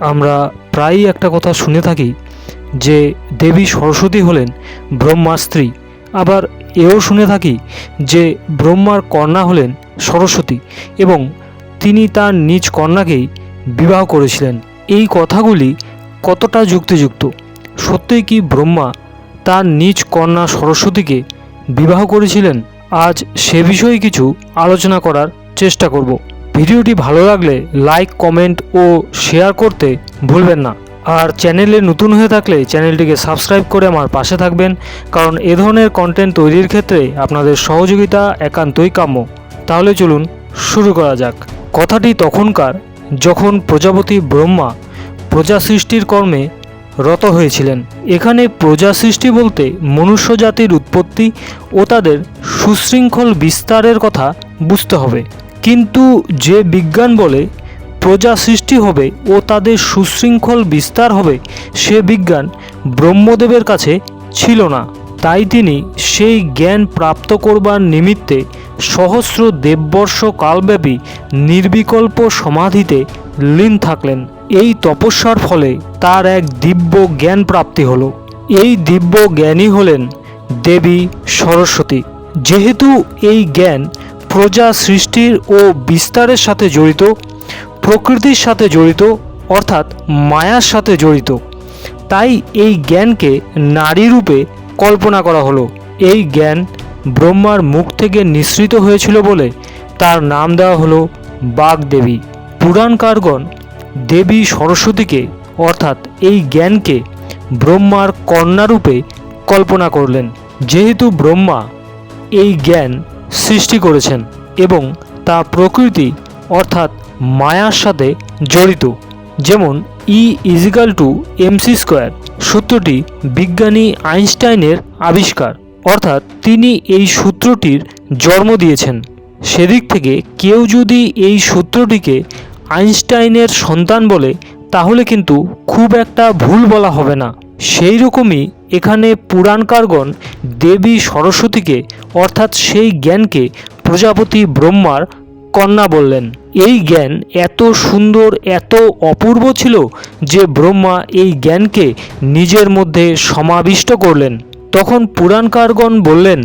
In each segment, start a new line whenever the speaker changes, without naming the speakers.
আমরা প্রায়ই একটা কথা শুনে থাকি যে দেবী সরস্বতী হলেন ব্রহ্মার স্ত্রী। আবার এও শুনে থাকি যে ব্রহ্মার কন্যা হলেন সরস্বতী এবং তিনি তার নিজ কন্যাকেই বিবাহ করেছিলেন। এই কথাগুলি কতটা যুক্তিযুক্ত? সত্যিই কি ব্রহ্মা তার নিজ কন্যা সরস্বতীকে বিবাহ করেছিলেন? আজ সে বিষয়ে কিছু আলোচনা করার চেষ্টা করব। ভিডিওটি ভালো লাগলে লাইক, কমেন্ট ও শেয়ার করতে ভুলবেন না। আর চ্যানেলে নতুন হয়ে থাকলে চ্যানেলটিকে সাবস্ক্রাইব করে আমার পাশে থাকবেন, কারণ এ ধরনের কন্টেন্ট তৈরির ক্ষেত্রে আপনাদের সহযোগিতা একান্তই কাম্য। তাহলে চলুন শুরু করা যাক। কথাটি তখনকার যখন প্রজাপতি ব্রহ্মা প্রজা সৃষ্টির কর্মে রত হয়েছিলেন। এখানে প্রজা সৃষ্টি বলতে মনুষ্য জাতির উৎপত্তি ও তাদের সুশৃঙ্খল বিস্তারের কথা বুঝতে হবে। কিন্তু যে বিজ্ঞান বলে প্রজা সৃষ্টি হবে ও তাদের সুশৃঙ্খল বিস্তার হবে, সে বিজ্ঞান ব্রহ্মদেবের কাছে ছিল না। তাই তিনি সেই জ্ঞান প্রাপ্ত করবার নিমিত্তে সহস্র দেববর্ষ কালব্যাপী নির্বিকল্প সমাধিতে লীন থাকলেন। এই তপস্যার ফলে তার এক দিব্য জ্ঞান প্রাপ্তি হল। এই দিব্য জ্ঞানী হলেন দেবী সরস্বতী। যেহেতু এই জ্ঞান প্রজা সৃষ্টির ও বিস্তারের সাথে জড়িত, প্রকৃতির সাথে জড়িত, অর্থাৎ মায়ার সাথে জড়িত। তাই এই জ্ঞানকে নারী রূপে কল্পনা করা হলো। এই জ্ঞান ব্রহ্মার মুখ থেকে নিঃসৃত হয়েছিল বলে তার নাম দেওয়া হলো বাগদেবী। পুরাণকারগণ দেবী সরস্বতীকে, অর্থাৎ এই জ্ঞানকে ব্রহ্মার কন্যারূপে কল্পনা করলেন। যেহেতু ব্রহ্মা এই জ্ঞান সৃষ্টি করেছেন এবং তা প্রকৃতি অর্থাৎ মায়ার সাথে জড়িত। যেমন E equal to MC square সূত্রটি বিজ্ঞানী আইনস্টাইনের আবিষ্কার। অর্থাৎ তিনি এই সূত্রটির জন্ম দিয়েছেন। সেদিক থেকে কেউ যদি এই সূত্রটিকে আইনস্টাইনের সন্তান বলে, তাহলে কিন্তু খুব একটা ভুল বলা হবে না। সেই রকমই এখানে পুরাণকারগণ দেবী সরস্বতীকে, অর্থাৎ সেই জ্ঞানকে প্রজাপতি ব্রহ্মার কন্যা বললেন। এই জ্ঞান এত সুন্দর, এত অপূর্ব ছিল যে ব্রহ্মা এই জ্ঞানকে নিজের মধ্যে সমাবিষ্ট করলেন। তখন পুরাণকারগণ বললেন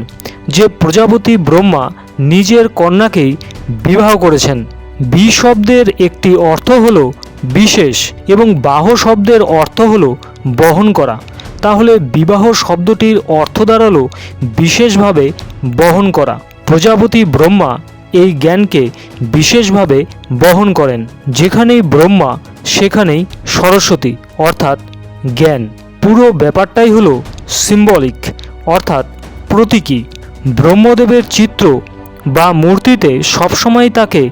যে প্রজাপতি ব্রহ্মা নিজের কন্যাকেই বিবাহ করেছেন। বি শব্দের একটি অর্থ হল বিশেষ এবং বাহ শব্দের অর্থ হল বহন করা। তাহলে বিবাহ শব্দটির অর্থ দাঁড়াল বিশেষভাবে বহন করা। প্রজাপতি ব্রহ্মা এই জ্ঞানকে বিশেষভাবে বহন করেন। যেখানেই ব্রহ্মা, সেখানেই সরস্বতী, অর্থাৎ জ্ঞান। পুরো ব্যাপারটাই হলো সিম্বলিক অর্থাৎ প্রতীকী। ব্রহ্মদেবের চিত্র বা মূর্তিতে সবসময় তাকে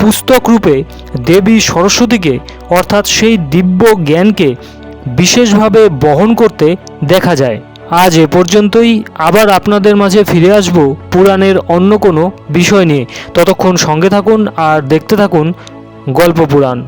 পুস্তক রূপে দেবী সরস্বতীকে, অর্থাৎ সেই দিব্য জ্ঞানকে বিশেষভাবে বহন করতে দেখা যায়। আজ এ পর্যন্তই। আবার আপনাদের মাঝে ফিরে আসব পুরাণের অন্য কোনো বিষয় নিয়ে। ততক্ষণ সঙ্গে থাকুন আর দেখতে থাকুন গল্প পুরাণ।